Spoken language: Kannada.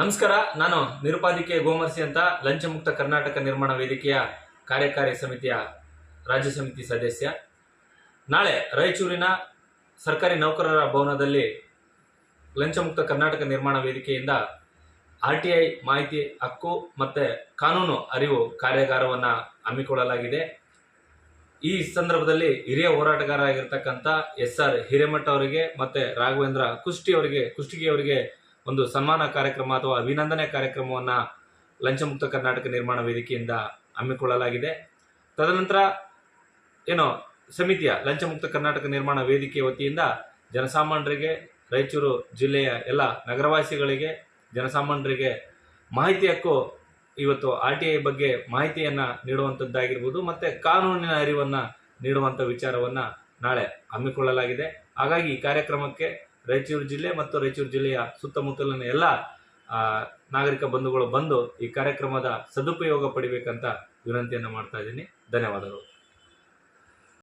ನಮಸ್ಕಾರ, ನಾನು ನಿರುಪಾಧಿಕೆ ಗೋಮರ್ಸಿ ಅಂತ ಲಂಚಮುಕ್ತ ಕರ್ನಾಟಕ ನಿರ್ಮಾಣ ವೇದಿಕೆಯ ಕಾರ್ಯಕಾರಿ ಸಮಿತಿಯ ರಾಜ್ಯ ಸಮಿತಿ ಸದಸ್ಯ. ನಾಳೆ ರಾಯಚೂರಿನ ಸರ್ಕಾರಿ ನೌಕರರ ಭವನದಲ್ಲಿ ಲಂಚಮುಕ್ತ ಕರ್ನಾಟಕ ನಿರ್ಮಾಣ ವೇದಿಕೆಯಿಂದ ಆರ್ ಟಿ ಐ ಮಾಹಿತಿ, ಹಕ್ಕು ಮತ್ತು ಕಾನೂನು ಅರಿವು ಕಾರ್ಯಾಗಾರವನ್ನು ಹಮ್ಮಿಕೊಳ್ಳಲಾಗಿದೆ. ಈ ಸಂದರ್ಭದಲ್ಲಿ ಹಿರಿಯ ಹೋರಾಟಗಾರರಾಗಿರ್ತಕ್ಕಂಥ ಎಸ್ ಆರ್ ಹಿರೇಮಠ ಅವರಿಗೆ ಮತ್ತು ರಾಘವೇಂದ್ರ ಕುಷ್ಟಿ ಅವರಿಗೆ ಕುಷ್ಟಗಿ ಅವರಿಗೆ ಒಂದು ಸನ್ಮಾನ ಕಾರ್ಯಕ್ರಮ ಅಥವಾ ಅಭಿನಂದನೆ ಕಾರ್ಯಕ್ರಮವನ್ನು ಲಂಚಮುಕ್ತ ಕರ್ನಾಟಕ ನಿರ್ಮಾಣ ವೇದಿಕೆಯಿಂದ ಹಮ್ಮಿಕೊಳ್ಳಲಾಗಿದೆ. ತದನಂತರ ಏನು ಸಮಿತಿಯ ಲಂಚಮುಕ್ತ ಕರ್ನಾಟಕ ನಿರ್ಮಾಣ ವೇದಿಕೆ ವತಿಯಿಂದ ಜನಸಾಮಾನ್ಯರಿಗೆ, ರಾಯಚೂರು ಜಿಲ್ಲೆಯ ಎಲ್ಲ ನಗರವಾಸಿಗಳಿಗೆ ಜನಸಾಮಾನ್ಯರಿಗೆ ಮಾಹಿತಿ ಹಕ್ಕು ಇವತ್ತು ಆರ್ ಟಿ ಐ ಬಗ್ಗೆ ಮಾಹಿತಿಯನ್ನು ನೀಡುವಂಥದ್ದಾಗಿರ್ಬೋದು ಮತ್ತು ಕಾನೂನಿನ ಅರಿವನ್ನು ನೀಡುವಂಥ ವಿಚಾರವನ್ನು ನಾಳೆ ಹಮ್ಮಿಕೊಳ್ಳಲಾಗಿದೆ. ಹಾಗಾಗಿ ಈ ಕಾರ್ಯಕ್ರಮಕ್ಕೆ ರಾಯಚೂರು ಜಿಲ್ಲೆ ಮತ್ತು ರಾಯಚೂರು ಜಿಲ್ಲೆಯ ಸುತ್ತಮುತ್ತಲಿನ ಎಲ್ಲ ನಾಗರಿಕ ಬಂಧುಗಳು ಬಂದು ಈ ಕಾರ್ಯಕ್ರಮದ ಸದುಪಯೋಗ ಪಡಿಬೇಕಂತ ವಿನಂತಿಯನ್ನು ಮಾಡ್ತಾ ಇದ್ದೀನಿ. ಧನ್ಯವಾದಗಳು.